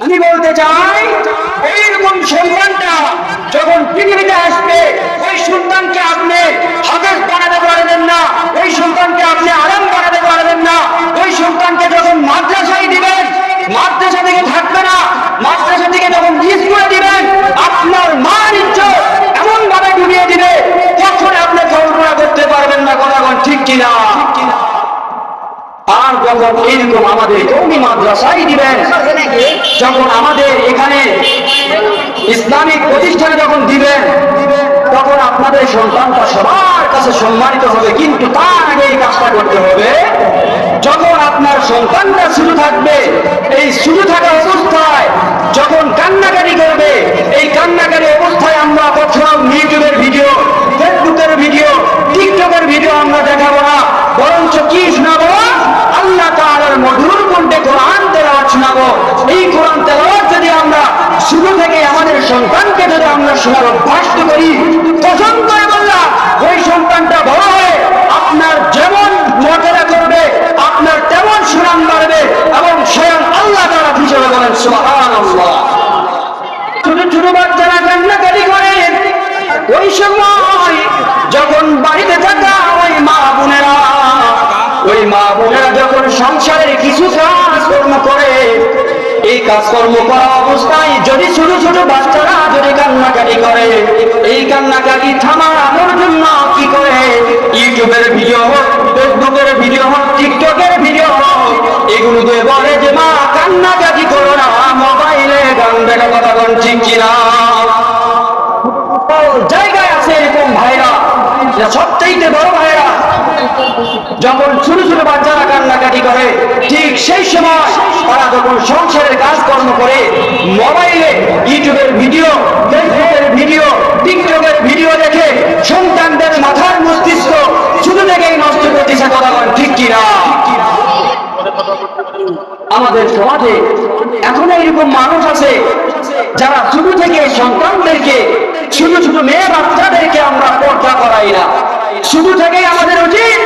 আমি বলতে চাই এইরকম সন্তানটা যখন পৃথিবীতে আসবে ওই সন্তানকে আপনি হাফেজ বানাতে পারবেন না ওই সন্তানকে আপনি আরাম বানাতে পারবেন না ওই সন্তানকে যখন মাদ্রাসায় দিবেন, মাদ্রাসা থেকে থাকবে না, মাদ্রাসা থেকে যখন স্কুলে দিবেন, আপনার মান ইজ্জত এমন ভাবে ডুবিয়ে দিবে, তখন আপনি কল্পনা করতে পারবেন না, কথাগণ ঠিক কিনা? যখন এরকম আমাদের কৌমি মাদ্রাসায় দিবেন, যখন আমাদের এখানে ইসলামিক প্রতিষ্ঠানে যখন দিবেন, তখন আপনাদের সন্তানটা সবার কাছে সম্মানিত হবে, কিন্তু তার আগে এই কাজটা করতে হবে। যখন আপনার সন্তানটা শুরু থাকবে, এই শুরু থাকা অবস্থায় যখন কান্নাকাটি করবে, এই কান্নাকাটি অবস্থায় আমরা কখনো ইউটিউবের ভিডিও, ফেসবুকের ভিডিও, টিকটকের ভিডিও আমরা দেখাবো না, বরঞ্চ কি শোনাবো আল্লাহ তাআলার মধুর কণ্ঠে কোরআন তেলাওয়াত শোনাবো এই কোরআন তেলাওয়াত যদি আমরা শুরু থেকে আমাদের সন্তানকে যদি আমরা শোনার অভ্যাস করি কসম করে বললাম ওই সন্তানটা বড় হয়ে আপনার যেমন মর্যাদা করবে, আপনার তেমন সুনাম বাড়বে এবং স্বয়ং আল্লাহ তাআলা হিসেবে বলেন ছোট ছোট বাচ্চারা কান্নাকাটি করে। ওই সময় যখন বাড়িতে থাকা ওই মা বোনেরা, ওই মা বোনেরা যখন সংসারের কিছু এই কাজকর্ম করা অবস্থায় যদি ছোট ছোট বাচ্চারা যদি কান্নাকাটি করে, এই কান্নাকাটি থামানোর জন্য কি করে? ইউটিউবের ভিডিও হোক, ফেসবুকের ভিডিও হোক, টিকটকের ভিডিও হোক এগুলোতে বলে যে, মা, কান্নাকাটি করো না, মোবাইলে গান দেখা কথা গান ঠিক কিনা জায়গায় আছে এরকম ভাইরা সবচাইতে বড় ভাইরা, যখন ছোট ছোট বাচ্চারা কান্নাকাটি করে, ঠিক সেই সময় যখন সংসারের কাজকর্ম করে, মোবাইলে, ইউটিউবের ভিডিও, ফেসবুকের ভিডিও, টিকটকের ভিডিও দেখে সন্তানদের মাথার মস্তিষ্ক শুরু থেকেই নষ্ট করতেছে কথা ঠিক কিনা আমাদের সমাজে এখন এরকম মানুষ আছে, যারা শুরু থেকে সন্তানদেরকে, শুধু শুধু মেয়ে বাচ্চাদেরকে আমরা পর্দা করাই না। শুরু থেকেই আমাদের উচিত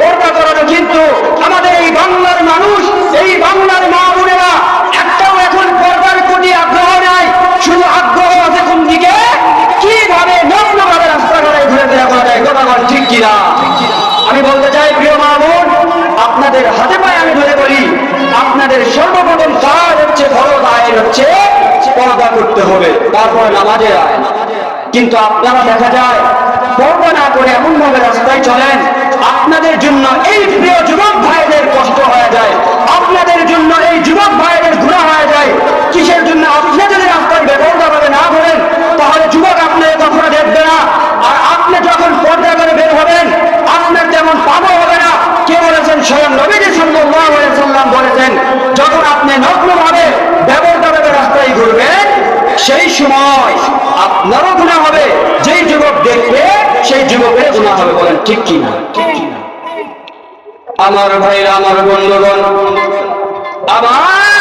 পর্দা করানো, কিন্তু আমাদের এই বাংলার মানুষ, এই বাংলার মা বোনেরা একটাও এখন পর্দার প্রতি আগ্রহ নাই শুধু আগ্রহ আছে কোন দিকে কীভাবে নগ্ন ভাবে রাস্তাঘাটে ঘুরে দেওয়া করা যায় কথা বল ঠিক কিনা আমি বলতে চাই প্রিয় মা বোন আপনাদের হাতে পায়ে আমি ধরে বলি আপনাদের সর্বপ্রথম কাজ হচ্ছে ফরজ আয়ের হচ্ছে পর্দা করতে হবে, তারপরে নামাজের আয় কিন্তু আপনারা দেখা যায়, পর্দা না করে এমন ভাবে রাস্তায় চলেন, আপনাদের জন্য এই প্রিয় যুবক ভাইদের কষ্ট হয়ে যায় আপনাদের জন্য এই যুবক ভাইদের ঘোরা হয়ে যায় কিসের জন্য আপনি যদি রাস্তায় বেপর্দা ভাবে না ধরেন তাহলে যুবক আপনাকে কখনো দেখবে না আর আপনি যখন পর্দা করে বের হবেন আপনার তেমন পাবো হবে না কে বলেছেন স্বয়ং নবীজি সাল্লাল্লাহু আলাইহি সাল্লাম বলেছেন যখন আপনি নগ্নভাবে ব্যবহারভাবে রাস্তায় ঘুরবেন সেই সময় আপনারও গুণা হবে, যেই যুবক দেখবে, সেই যুবকের গুণা হবে বলেন, ঠিক কি না? আমার ভাইরা, আমার বন্ধুগণ, আমার